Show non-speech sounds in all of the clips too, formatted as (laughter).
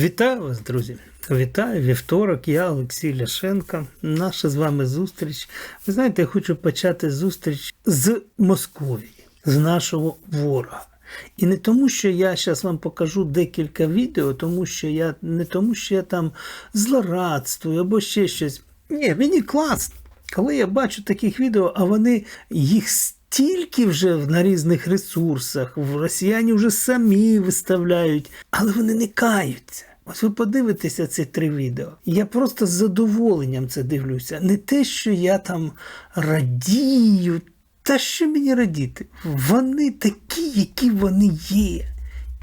Вітаю вас, друзі! Вітаю вівторок, я Олексій Ляшенко. Наша з вами зустріч. Ви знаєте, я хочу почати зустріч з Московії, з нашого ворога. І не тому, що я зараз вам покажу декілька відео, тому що я не тому, що я там злорадствую або ще щось. Ні, мені класно. Коли я бачу таких відео, а вони їх стільки вже на різних ресурсах, в росіяни вже самі виставляють, але вони не каються. Ось ви подивитеся ці три відео. Я просто з задоволенням це дивлюся. Не те, що я там радію. Та що мені радіти? Вони такі, які вони є.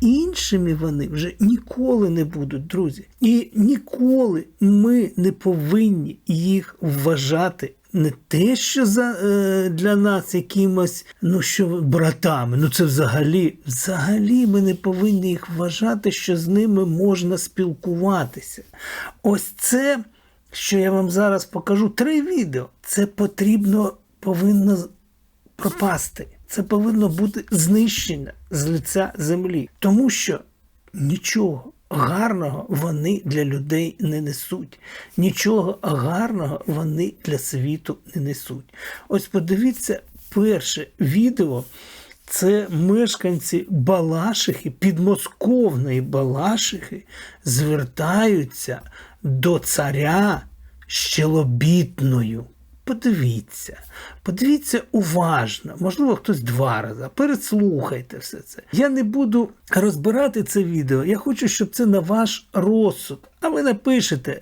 Іншими вони вже ніколи не будуть, друзі. І ніколи ми не повинні їх вважати не те, що за, е, для нас якимось, ну що братами. Ну це взагалі, взагалі ми не повинні їх вважати, що з ними можна спілкуватися. Ось це, що я вам зараз покажу, три відео. Це потрібно повинно пропасти. Це повинно бути знищено з лиця землі. Тому що нічого гарного вони для людей не несуть. Нічого гарного вони для світу не несуть. Ось подивіться перше відео. Це мешканці Балашихи, підмосковної Балашихи, звертаються до царя щелобітною. Подивіться, подивіться уважно, можливо, хтось два рази. Переслухайте все це. Я не буду розбирати це відео. Я хочу, щоб це на ваш розсуд. А ви напишете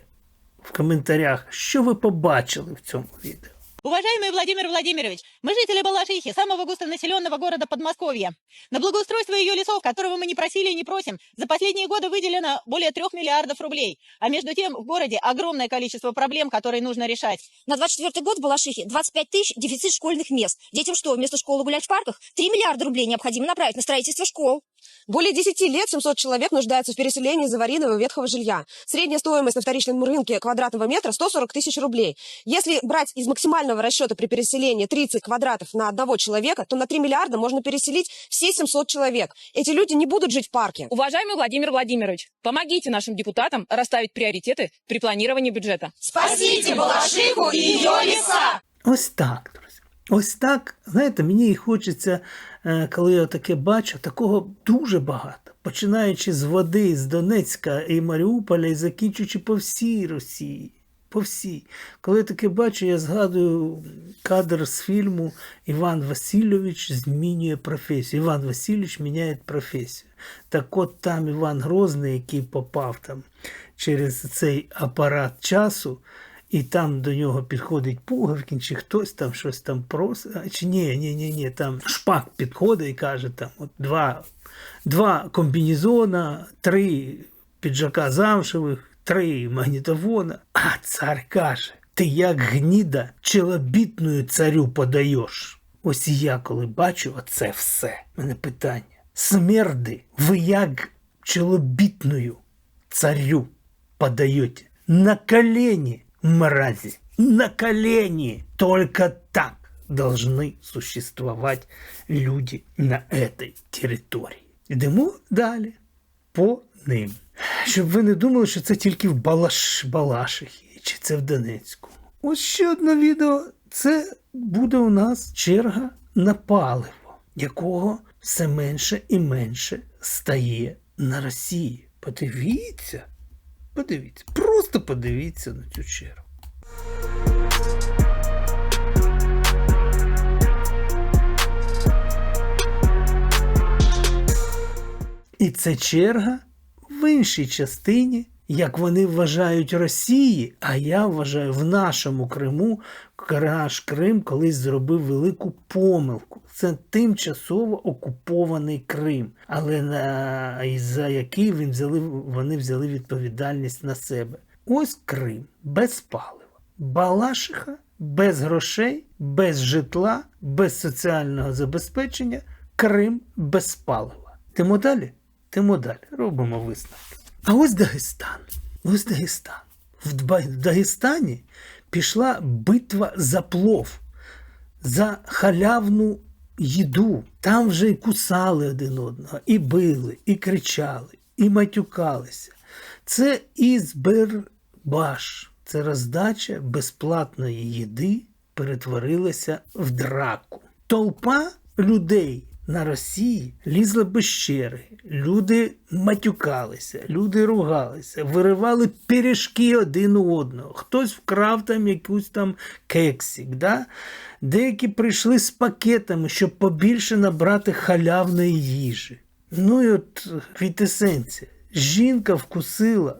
в коментарях, що ви побачили в цьому відео. Уважаемый Владимир Владимирович, мы жители Балашихи, самого густонаселенного города Подмосковья. На благоустройство ее лесов, которого мы не просили и не просим, за последние годы выделено более трех миллиардов рублей. А между тем в городе огромное количество проблем, которые нужно решать. На 24 год в Балашихе 25 тысяч дефицит школьных мест. Детям что, вместо школы гулять в парках? 3 миллиарда рублей необходимо направить на строительство школ. Более 10 лет 700 человек нуждаются в переселении из аварийного ветхого жилья. Средняя стоимость на вторичном рынке квадратного метра 140 тысяч рублей. Если брать из максимального расчета при переселении 30 квадратов на одного человека, то на 3 миллиарда можно переселить все 700 человек. Эти люди не будут жить в парке. Уважаемый Владимир Владимирович, помогите нашим депутатам расставить приоритеты при планировании бюджета. Спасите Балашиху и ее леса! Ось так, друзі. Ось так, знаєте, мені і хочеться, е, Коли я таке бачу, такого дуже багато. Починаючи з води, з Донецька і Маріуполя, і закінчуючи по всій Росії. По всій. Коли я таке бачу, я згадую кадр з фільму Іван Васильович змінює професію. Іван Васильович міняє професію. Так от там Іван Грозний, який попав там через цей апарат часу, і там до нього підходить Пугавкін, чи хтось там щось там просить. Чи ні, ні, ні, ні, там шпак підходить і каже, там от два, два комбінезона, три піджака замшевих, три магнітофона. А цар каже: ти як гніда челобітною царю подаєш. Ось я, коли бачу оце все, мене питання. Смерди, ви як челобітною царю подаете? На колени, мрази, на колени. Только так должны существовать люди на этой території. Йдемо далі по ним. Щоб ви не думали, що це тільки в Балаш... Балашихі, чи це в Донецьку. Ось ще одне відео. Це буде у нас черга на паливо, якого все менше і менше стає на Росії. Подивіться, подивіться, просто подивіться на цю чергу. І це черга в іншій частині, як вони вважають Росії, а я вважаю в нашому Криму наш Крим колись зробив велику помилку. Це тимчасово окупований Крим, але на за який він взяли, вони взяли відповідальність на себе. Ось Крим без палива, Балашиха без грошей, без житла, без соціального забезпечення, Крим без палива. Тимо далі? Тимо далі. Робимо висновки. А ось Дагестан. Ось Дагестан. В Дагестані пішла битва за плов, за халявну їду. Там вже і кусали один одного, і били, і кричали, і матюкалися. Це ізбербаш. Це роздача безплатної їди перетворилася в драку. Толпа людей на Росії лізла без черги. Люди матюкалися, люди ругалися, виривали пиріжки один у одного. Хтось вкрав там якусь там кексик. Да? Деякі прийшли з пакетами, щоб побільше набрати халявної їжі. Ну і от квітесенція. Жінка вкусила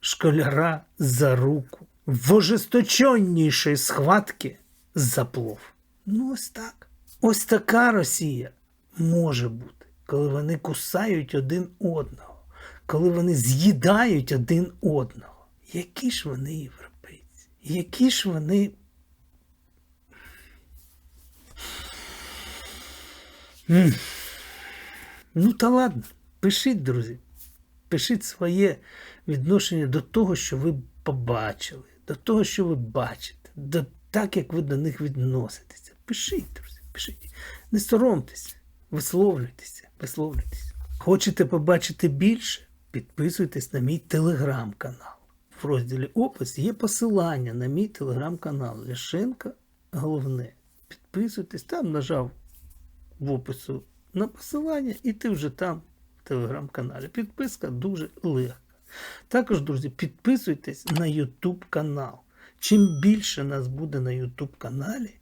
школяра за руку. В ожесточеннішій схватки за плов. Ну, ось так. Ось така Росія може бути, коли вони кусають один одного, коли вони з'їдають один одного. Які ж вони європейці? Які ж вони. Ну та ладно, пишіть, друзі. Пишіть своє відношення до того, що ви побачили, до того, що ви бачите, до так, як ви до них відноситеся. Пишіть, друзі, пишіть. Не соромтеся, висловлюйтеся, висловлюйтеся. Хочете побачити більше? Підписуйтесь на мій телеграм-канал. В розділі опис є посилання на мій телеграм-канал. Ляшенка головне. Підписуйтесь, там нажав в опису на посилання, і ти вже там в телеграм-каналі. Підписка дуже легка. Також, друзі, підписуйтесь на YouTube канал. Чим більше нас буде на YouTube каналі,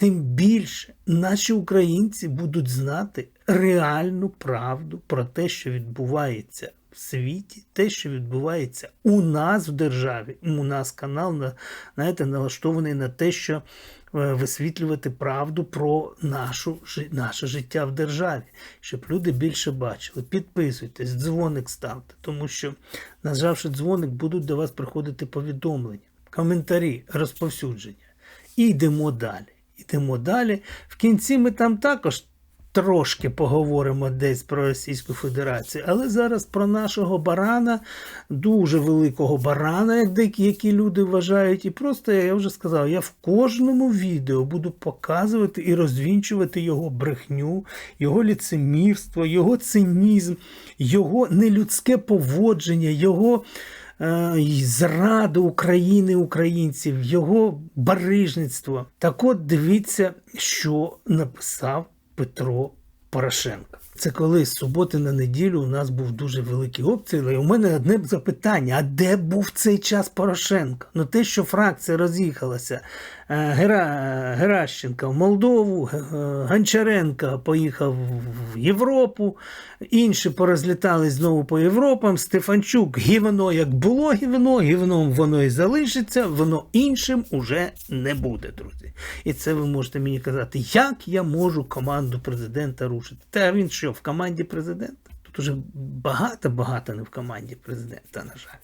тим більше наші українці будуть знати реальну правду про те, що відбувається в світі, те, що відбувається у нас в державі. У нас канал на- знаєте, налаштований на те, що е, висвітлювати правду про нашу, наше життя в державі, щоб люди більше бачили. Підписуйтесь, дзвоник ставте, тому що, нажавши дзвоник, будуть до вас приходити повідомлення, коментарі, розповсюдження. І йдемо далі. Йдемо далі. В кінці ми там також трошки поговоримо десь про Російську Федерацію, але зараз про нашого барана, дуже великого барана, які люди вважають. І просто я вже сказав, я в кожному відео буду показувати і розвінчувати його брехню, його ліцемірство, його цинізм, його нелюдське поводження, його зраду України українців, його барижництво. Так от дивіться, що написав Петро Порошенко. Це коли з суботи на неділю у нас був дуже великий обстріл. І у мене одне запитання: а де був цей час Порошенко? Ну те, що фракція роз'їхалася, е, Гера, Геращенка в Молдову, е, Гончаренко поїхав в Європу, інші порозлітались знову по Європам. Стефанчук гівно як було гівно, гівном воно і залишиться, воно іншим уже не буде, друзі. І це ви можете мені казати, як я можу команду президента рушити? Та він що, в команді президента? Тут уже багато-багато не в команді президента, на жаль.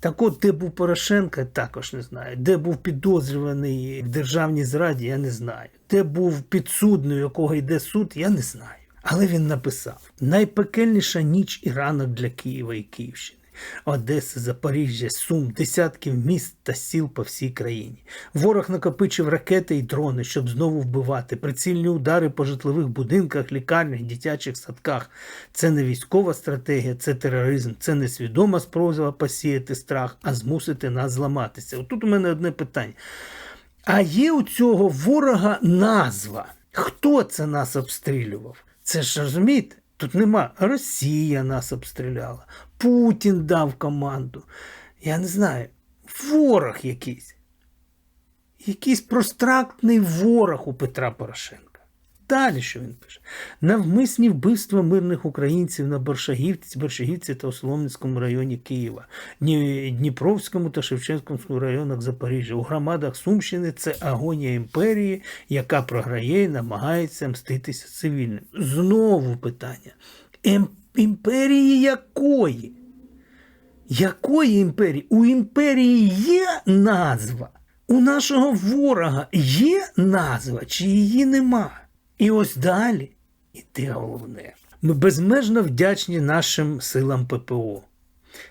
Так от, де був Порошенко, також не знаю. Де був підозрюваний в державній зраді, я не знаю. Де був підсудний, у якого йде суд, я не знаю. Але він написав: найпекельніша ніч і ранок для Києва і Київщини. Одеса, Запоріжжя, Сум, десятків міст та сіл по всій країні. Ворог накопичив ракети і дрони, щоб знову вбивати. Прицільні удари по житлових будинках, лікарнях, дитячих садках. Це не військова стратегія, це тероризм, це не свідома спроба посіяти страх, а змусити нас зламатися. Отут у мене одне питання. А є у цього ворога назва? Хто це нас обстрілював? Це ж розумієте? Тут нема. Росія нас обстріляла, Путін дав команду. Я не знаю, ворог якийсь. Якийсь прострактний ворог у Петра Порошенка. Далі що він пише? Навмисні вбивства мирних українців на Боршагівці, Боршагівці та у Солом'янському районі Києва, Дніпровському та Шевченківському районах Запоріжжя. У громадах Сумщини це агонія імперії, яка програє і намагається мститися цивільним. Знову питання. Ем- імперії якої? Якої імперії? У імперії є назва. У нашого ворога є назва, чи її нема? І ось далі іде головне. Ми безмежно вдячні нашим силам ППО,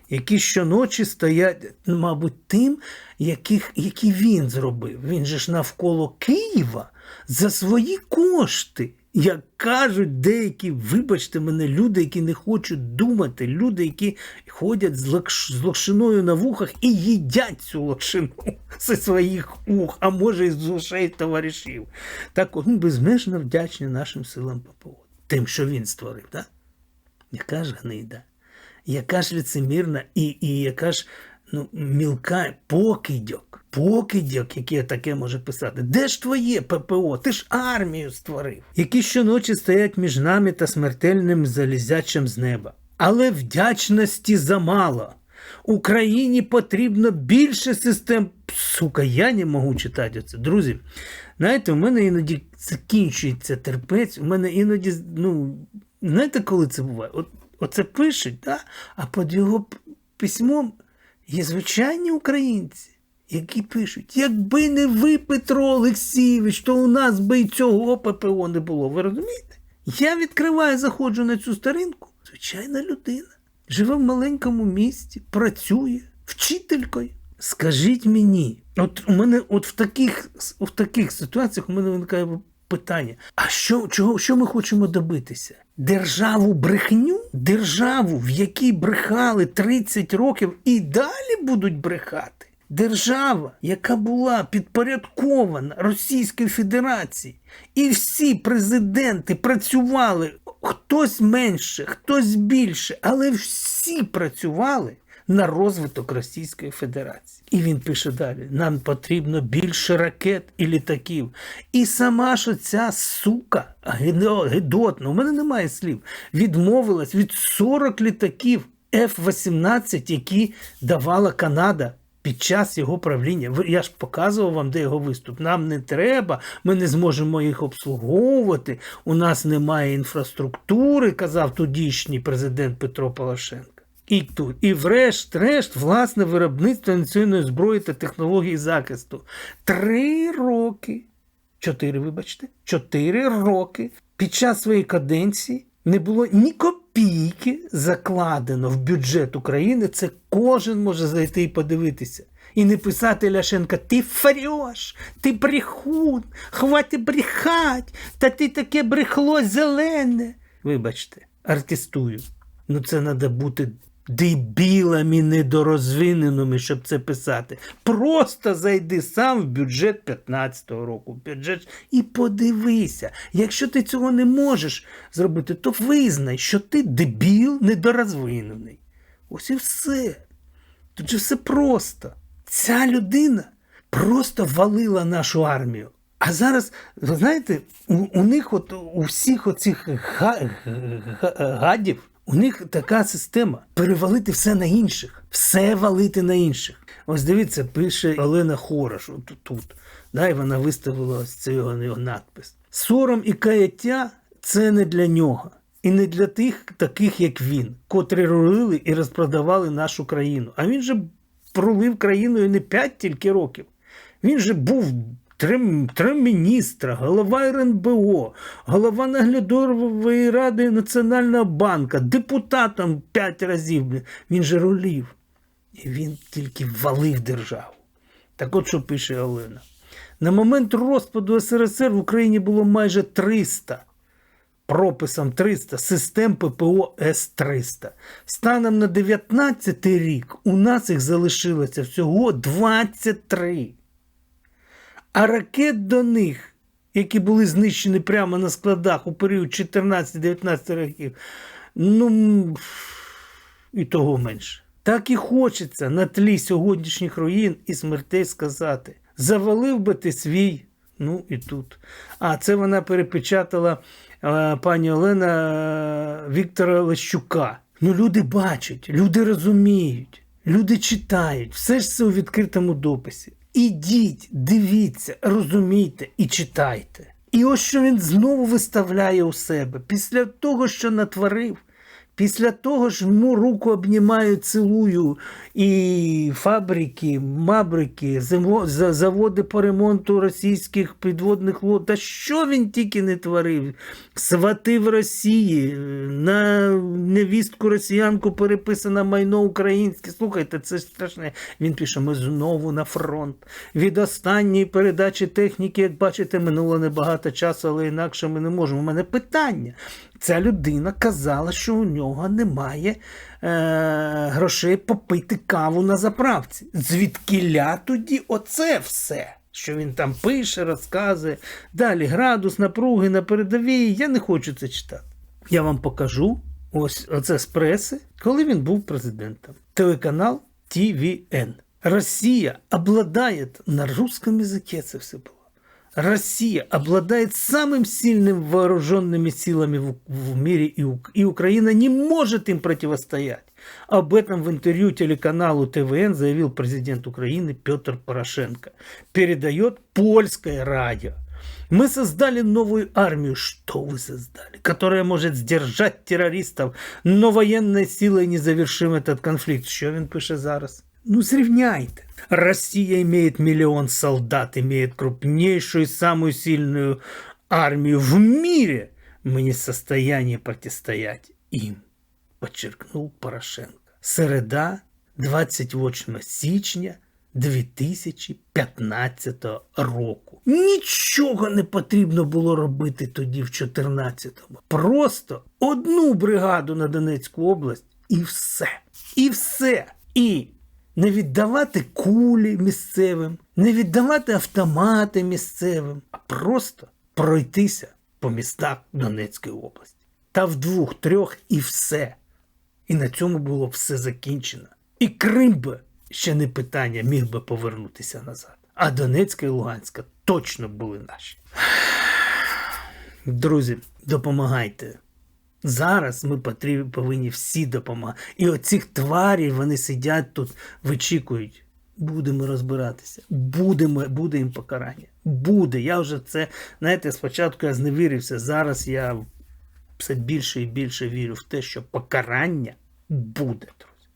які щоночі стоять, ну, мабуть, тим, яких, які він зробив. Він же ж навколо Києва за свої кошти Як кажуть деякі, вибачте мене, люди, які не хочуть думати, люди, які ходять з, лакш... з локшиною на вухах і їдять цю локшину (laughs) зі своїх ух, а може і з ушей товаришів. Так от, ну, безмежно вдячні нашим силам ППО. Тим, що він створив, так? Яка ж гнида, яка ж лицемірна і, і яка ж ну, мілка покидьок, покидьок, який таке може писати. Де ж твоє ППО? Ти ж армію створив, які щоночі стоять між нами та смертельним залізячим з неба. Але вдячності замало. Україні потрібно більше систем. Сука, я не можу читати це. Друзі, знаєте, у мене іноді закінчується терпець, у мене іноді, ну, знаєте, коли це буває? От, оце пишуть, да? а під його письмом є звичайні українці, які пишуть: якби не ви, Петро Олексійович, то у нас би і цього ППО не було. Ви розумієте? Я відкриваю, заходжу на цю сторінку. Звичайна людина. Живе в маленькому місті, працює вчителькою. Скажіть мені, от у мене от в таких, в таких ситуаціях у мене виникає питання: а що, чого, що ми хочемо добитися? Державу брехню? Державу, в якій брехали 30 років і далі будуть брехати? Держава, яка була підпорядкована Російській Федерації, і всі президенти працювали хтось менше, хтось більше, але всі працювали на розвиток Російської Федерації. І він пише далі: нам потрібно більше ракет і літаків. І сама ж ця сука гидотна, у мене немає слів, відмовилась від 40 літаків F-18, які давала Канада. Під час його правління, я ж показував вам, де його виступ. Нам не треба, ми не зможемо їх обслуговувати. У нас немає інфраструктури, казав тодішній президент Петро Порошенко. І тут, і врешт-решт, власне виробництво інноваційної зброї та технологій захисту. Три роки, чотири, вибачте, чотири роки під час своєї каденції не було ні копійки закладено в бюджет України. Це кожен може зайти і подивитися. І не писати Ляшенка, ти фарьош, ти брехун, хвати брехать, та ти таке брехло зелене. Вибачте, артистую. Ну це треба бути дебілами недорозвиненими, щоб це писати. Просто зайди сам в бюджет 15-го року, бюджет і подивися. Якщо ти цього не можеш зробити, то визнай, що ти дебіл недорозвинений. Ось і все. Тут же все просто. Ця людина просто валила нашу армію. А зараз, ви знаєте, у, у них, от у всіх оцих га, га- гадів, у них така система перевалити все на інших, все валити на інших. Ось дивіться, пише Олена Хорош от тут. Да, і вона виставила ось цей надпис. Сором і каяття це не для нього. І не для тих, таких як він, котрі рулили і розпродавали нашу країну. А він же пролив країною не 5 тільки років. Він же був три, міністра, голова РНБО, голова наглядової ради Національного банку, депутатом 5 разів. Він же рулів. І він тільки валив державу. Так от що пише Олена. На момент розпаду СРСР в Україні було майже 300 прописом 300 систем ППО С-300. Станом на 19 рік у нас їх залишилося всього 23. А ракет до них, які були знищені прямо на складах у період 14-19 років, ну і того менше. Так і хочеться на тлі сьогоднішніх руїн і смертей сказати: завалив би ти свій, ну і тут. А це вона перепечатала е, пані Олена е, Віктора Лещука. Ну, люди бачать, люди розуміють, люди читають, все ж це у відкритому дописі. Ідіть, дивіться, розумійте і читайте. І ось що він знову виставляє у себе після того, що натворив. Після того ж йому руку обнімаю, цілую і фабрики, мабрики, заводи по ремонту російських підводних лод. Та що він тільки не творив? Свати в Росії, на невістку росіянку переписане майно українське. Слухайте, це страшне. Він пише: ми знову на фронт. Від останньої передачі техніки, як бачите, минуло небагато часу, але інакше ми не можемо. У мене питання. Ця людина казала, що у нього немає е, грошей попити каву на заправці. Звідкіля тоді оце все? Що він там пише, розказує. Далі градус напруги на передовій. Я не хочу це читати. Я вам покажу ось оце з преси, коли він був президентом. Телеканал ТВН. Росія обладає на русском языке це все було. Россия обладает самым сильным вооруженными силами в, в мире, и, и Украина не может им противостоять. Об этом в интервью телеканалу ТВН заявил президент Украины Петр Порошенко. Передает польское радио. Мы создали новую армию. Что вы создали? Которая может сдержать террористов, но военной силой не завершим этот конфликт. Що він пише зараз? Ну, сравняйте. Россия имеет миллион солдат, имеет крупнейшую и самую сильную армию в мире. Мы не в состоянии противостоять им, подчеркнул Порошенко. Середа, 28 січня 2015 року. Нічого не потрібно було робити тоді, в 14-му. Просто одну бригаду на Донецьку область і все. І все. І не віддавати кулі місцевим, не віддавати автомати місцевим, а просто пройтися по містах Донецької області. Та в двох-трьох і все. І на цьому було все закінчено. І Крим би ще не питання міг би повернутися назад. А Донецька і Луганська точно були наші. Друзі, допомагайте. Зараз ми потрібні, повинні всі допомагати. І оцих тварів вони сидять тут, вичікують. Будемо розбиратися. Будемо, буде їм покарання. Буде. Я вже це, знаєте, спочатку я зневірився. Зараз я все більше і більше вірю в те, що покарання буде, друзі.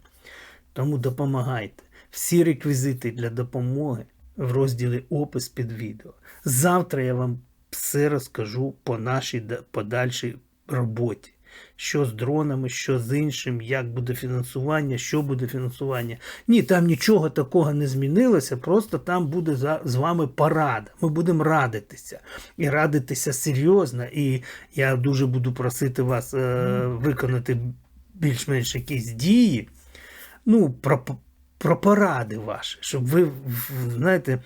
Тому допомагайте. Всі реквізити для допомоги в розділі опис під відео. Завтра я вам все розкажу по нашій подальшій роботі. Що з дронами, що з іншим, як буде фінансування, що буде фінансування. Ні, там нічого такого не змінилося, просто там буде за, з вами порада. Ми будемо радитися. І радитися серйозно. І я дуже буду просити вас е, виконати більш-менш якісь дії. Ну, про, про поради ваші, щоб ви, знаєте,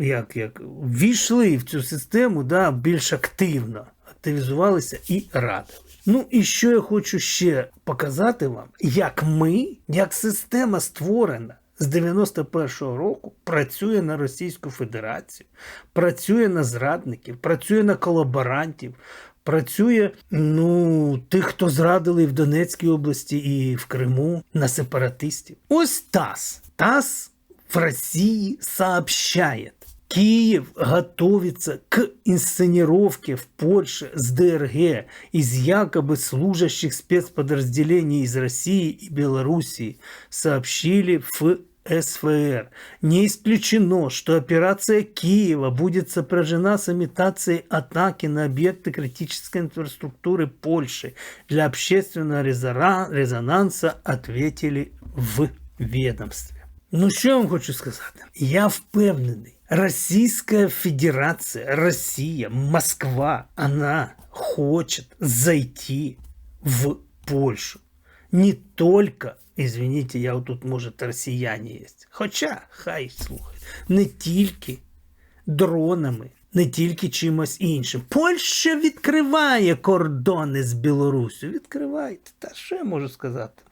як, як ввійшли в цю систему да, більш активно, активізувалися і радили. Ну і що я хочу ще показати вам, як ми, як система створена з 91-го року, працює на Російську Федерацію, працює на зрадників, працює на колаборантів, працює ну, тих, хто зрадили в Донецькій області і в Криму на сепаратистів. Ось ТАСС. ТАСС в России сообщает, Киев готовится к инсценировке в Польше с ДРГ из якобы служащих спецподразделений из России и Белоруссии, сообщили в СФР. Не исключено, что операция Киева будет сопряжена с имитацией атаки на объекты критической инфраструктуры Польши. Для общественного резонанса ответили в ведомстве. Ну, що я вам хочу сказати? Я впевнений, Російська Федерація, Росія, Москва, вона хоче зайти в Польшу. Не только, извините, я тут, может, росіяни є. Хоча, хай слухай, не тільки дронами, не тільки чимось іншим. Польща відкриває кордони з Білоруссю. Відкривайте. Та що я можу сказати?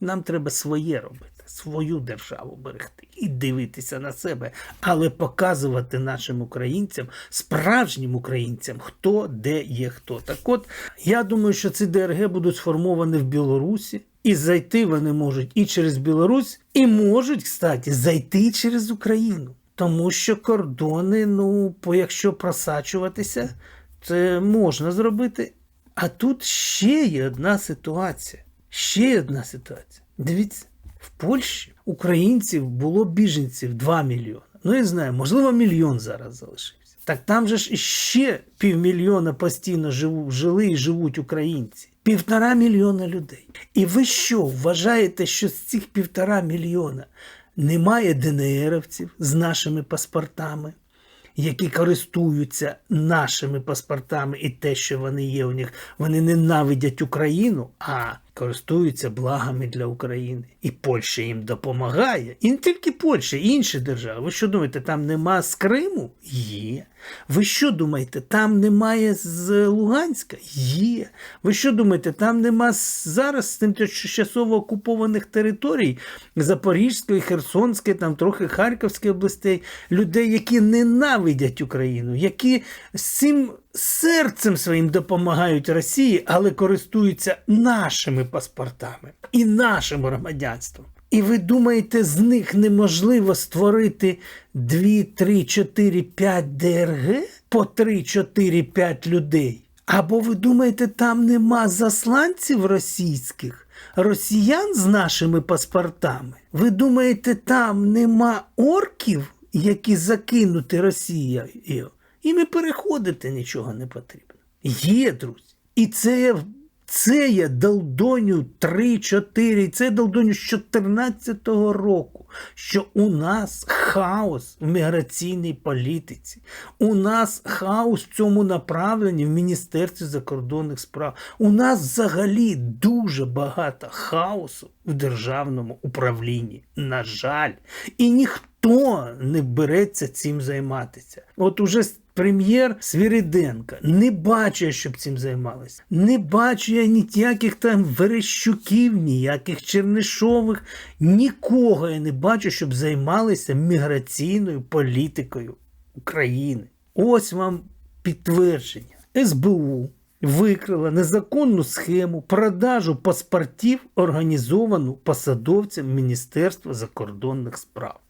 Нам треба своє робити, свою державу берегти і дивитися на себе, але показувати нашим українцям, справжнім українцям, хто де є хто. Так от, я думаю, що ці ДРГ будуть сформовані в Білорусі, і зайти вони можуть і через Білорусь, і можуть, кстати, зайти через Україну. Тому що кордони, ну, по- якщо просачуватися, це можна зробити. А тут ще є одна ситуація. Ще є одна ситуація. Дивіться, в Польщі українців було біженців 2 мільйони. Ну, я знаю, можливо, мільйон зараз залишився. Так там же ж іще півмільйона постійно живу, жили і живуть українці. Півтора мільйона людей. І ви що, вважаєте, що з цих півтора мільйона немає ДНРовців з нашими паспортами, які користуються нашими паспортами і те, що вони є у них, вони ненавидять Україну, а користуються благами для України. І Польща їм допомагає. І не тільки Польща, і інші держави. Ви що думаєте, там нема з Криму? Є. Ви що думаєте, там немає з Луганська? Є. Ви що думаєте, там нема зараз з тимчасово окупованих територій Запорізької, Херсонської, там трохи Харківської областей, людей, які ненавидять Україну, які з цим серцем своїм допомагають Росії, але користуються нашими паспортами і нашим громадянством. І ви думаєте, з них неможливо створити 2, 3, 4, 5 ДРГ по 3, 4, 5 людей? Або ви думаєте, там нема засланців російських, росіян з нашими паспортами? Ви думаєте, там нема орків, які закинути Росією? І переходити нічого не потрібно. Є, друзі. І це, це я долдоню 3-4, це долдоню з 14 року, що у нас хаос в міграційній політиці. У нас хаос в цьому направленні в Міністерстві закордонних справ. У нас взагалі дуже багато хаосу в державному управлінні. На жаль. І ніхто не береться цим займатися. От уже прем'єр Свіриденка не бачу, щоб цим займалися. Не бачу я ніяких там Верещуків, ніяких Чернишових, нікого я не бачу, щоб займалися міграційною політикою України. Ось вам підтвердження. СБУ викрила незаконну схему продажу паспортів, організовану посадовцям Міністерства закордонних справ.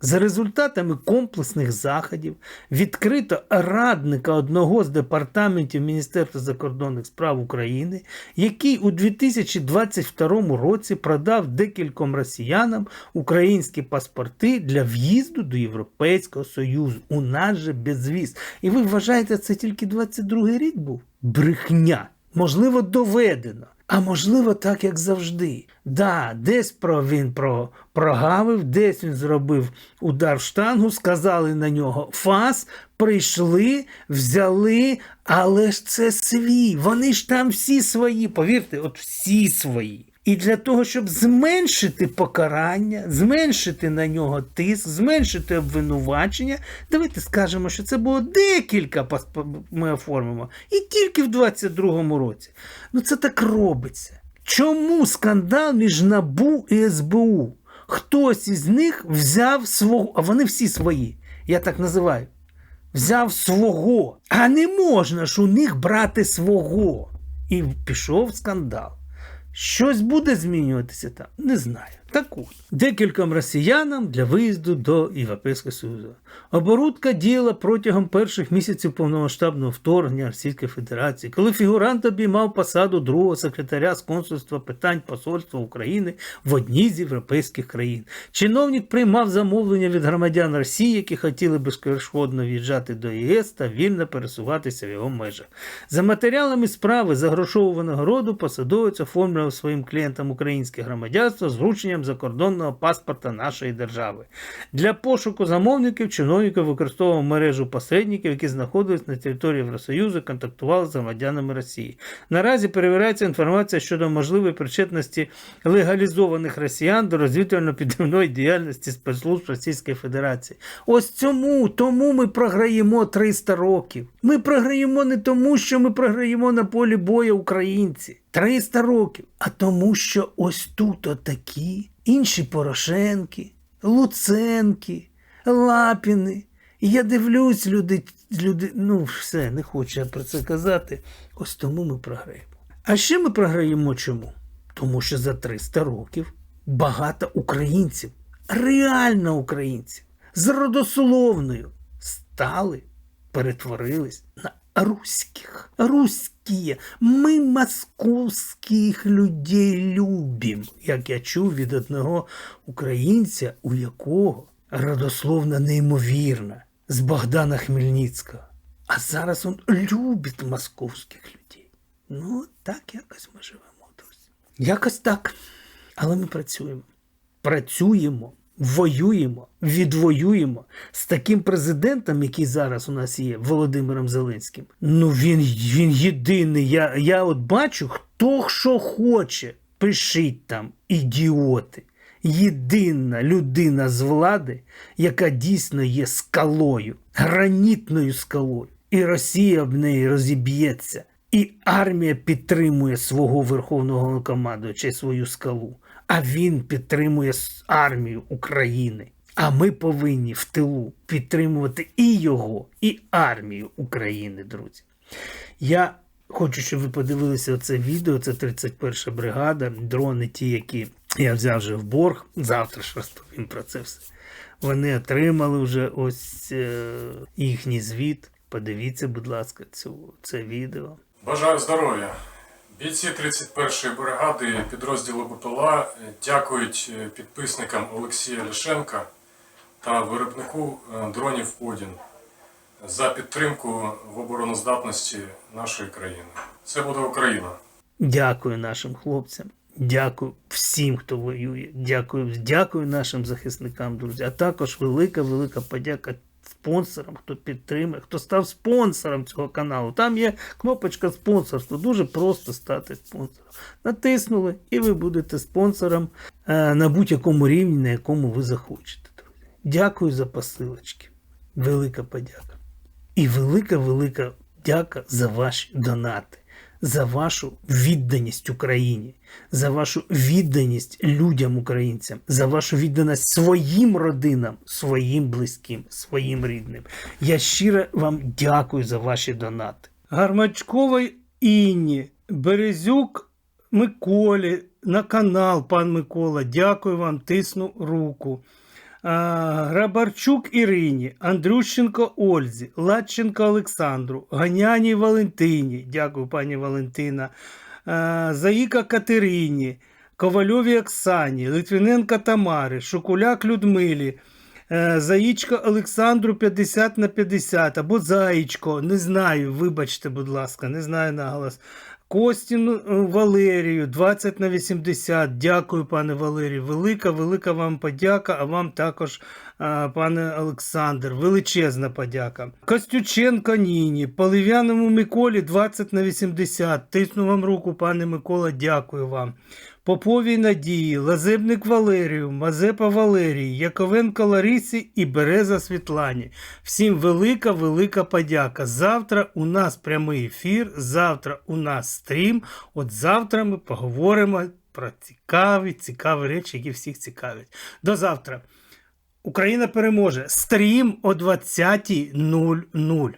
За результатами комплексних заходів відкрито радника одного з департаментів Міністерства закордонних справ України, який у 2022 році продав декільком росіянам українські паспорти для в'їзду до Європейського Союзу. У нас же безвіз. І ви вважаєте, це тільки 22 рік був? Брехня. Можливо, доведено. А можливо, так, як завжди. Да, десь про він про, прогавив, десь він зробив удар в штангу, сказали на нього фас, прийшли, взяли, але ж це свій. Вони ж там всі свої, повірте, от всі свої. І для того, щоб зменшити покарання, зменшити на нього тиск, зменшити обвинувачення, давайте скажемо, що це було декілька ми оформимо. І тільки в 22-му році. Ну це так робиться. Чому скандал між НАБУ і СБУ? Хтось із них взяв свого, а вони всі свої, я так називаю. Взяв свого. А не можна ж у них брати свого. І пішов скандал. Щось буде змінюватися там? Не знаю. Так от, декільком росіянам для виїзду до Європейського Союзу. Оборудка діяла протягом перших місяців повномасштабного вторгнення Російської Федерації, коли фігурант обіймав посаду другого секретаря з консульства питань посольства України в одній з європейських країн. Чиновник приймав замовлення від громадян Росії, які хотіли безперешкодно в'їжджати до ЄС та вільно пересуватися в його межах. За матеріалами справи за грошову винагороду посадовець оформлював своїм клієнтам українське громадянство з врученням закордонного паспорта нашої держави. Для пошуку замовників чиновники використовував мережу посередників, які знаходились на території Євросоюзу, контактували з громадянами Росії. Наразі перевіряється інформація щодо можливої причетності легалізованих росіян до розвідувально-підривної діяльності спецслужб Російської Федерації. Ось цьому тому ми програємо 300 років. Ми програємо не тому, що ми програємо на полі бою українці. 300 років. А тому, що ось тут отакі інші Порошенки, Луценки, Лапіни. Я дивлюсь, люди, люди, ну все, не хочу я про це казати. Ось тому ми програємо. А ще ми програємо чому? Тому що за 300 років багато українців, реально українців, з родословною стали, перетворились на русских. Русские. Ми московських людей любим, як я чув від одного українця, у якого родословна неймовірна, з Богдана Хмельницького. А зараз він любить московських людей. Ну, так якось ми живемо, друзі. Якось так. Але ми працюємо. Працюємо, воюємо, відвоюємо з таким президентом, який зараз у нас є, Володимиром Зеленським. Ну він, він єдиний. Я, я от бачу, хто що хоче. Пишіть там, ідіоти. Єдина людина з влади, яка дійсно є скалою, гранітною скалою. І Росія об неї розіб'ється. І армія підтримує свого верховного командуюча, свою скалу. А він підтримує армію України. А ми повинні в тилу підтримувати і його, і армію України, друзі. Я хочу, щоб ви подивилися оце відео. Це 31 бригада, дрони, ті, які я взяв вже в борг. Завтра ж розповім про це все. Вони отримали вже ось е, їхній звіт. Подивіться, будь ласка, цю, це відео. Бажаю здоров'я. Бійці 31-ї бригади підрозділу БПЛА е, дякують е, підписникам Олексія Ляшенка та виробнику е, дронів Одін за підтримку в обороноздатності нашої країни. Це буде Україна. Дякую нашим хлопцям. Дякую всім, хто воює. Дякую, дякую нашим захисникам, друзі. А також велика, велика подяка спонсорам, хто підтримує, хто став спонсором цього каналу. Там є кнопочка спонсорство. Дуже просто стати спонсором. Натиснули, і ви будете спонсором е, на будь-якому рівні, на якому ви захочете. Дякую за посилочки. Велика подяка. І велика, велика дяка за ваші донати, за вашу відданість Україні, за вашу відданість людям українцям, за вашу відданість своїм родинам, своїм близьким, своїм рідним. Я щиро вам дякую за ваші донати. Гармачковій Інні, Березюк Миколі, на канал, пан Микола, дякую вам, тисну руку. Грабарчук Ірині, Андрющенко Ользі, Ладченко Олександру, Ганяній Валентині, дякую, пані Валентина, Заїка Катерині, Ковальові Оксані, Литвиненка Тамари, Шукуляк Людмилі, е, Заїчко Олександру 50 на 50, або Заїчко, не знаю, вибачте, будь ласка, не знаю наголос. Костіну е, Валерію 20 на 80. Дякую, пане Валерію. Велика, велика вам подяка, а вам також, пане Олександр. Величезна подяка. Костюченко Ніні, Полив'яному Миколі 20 на 80. Тисну вам руку, пане Микола, дякую вам. Поповій Надії, Лазебник Валерію, Мазепа Валерії, Яковенко Ларисі і Береза Світлані. Всім велика, велика подяка. Завтра у нас прямий ефір, завтра у нас стрім. От завтра ми поговоримо про цікаві, цікаві речі, які всіх цікавлять. До завтра. Україна переможе. Стрім о 20.00.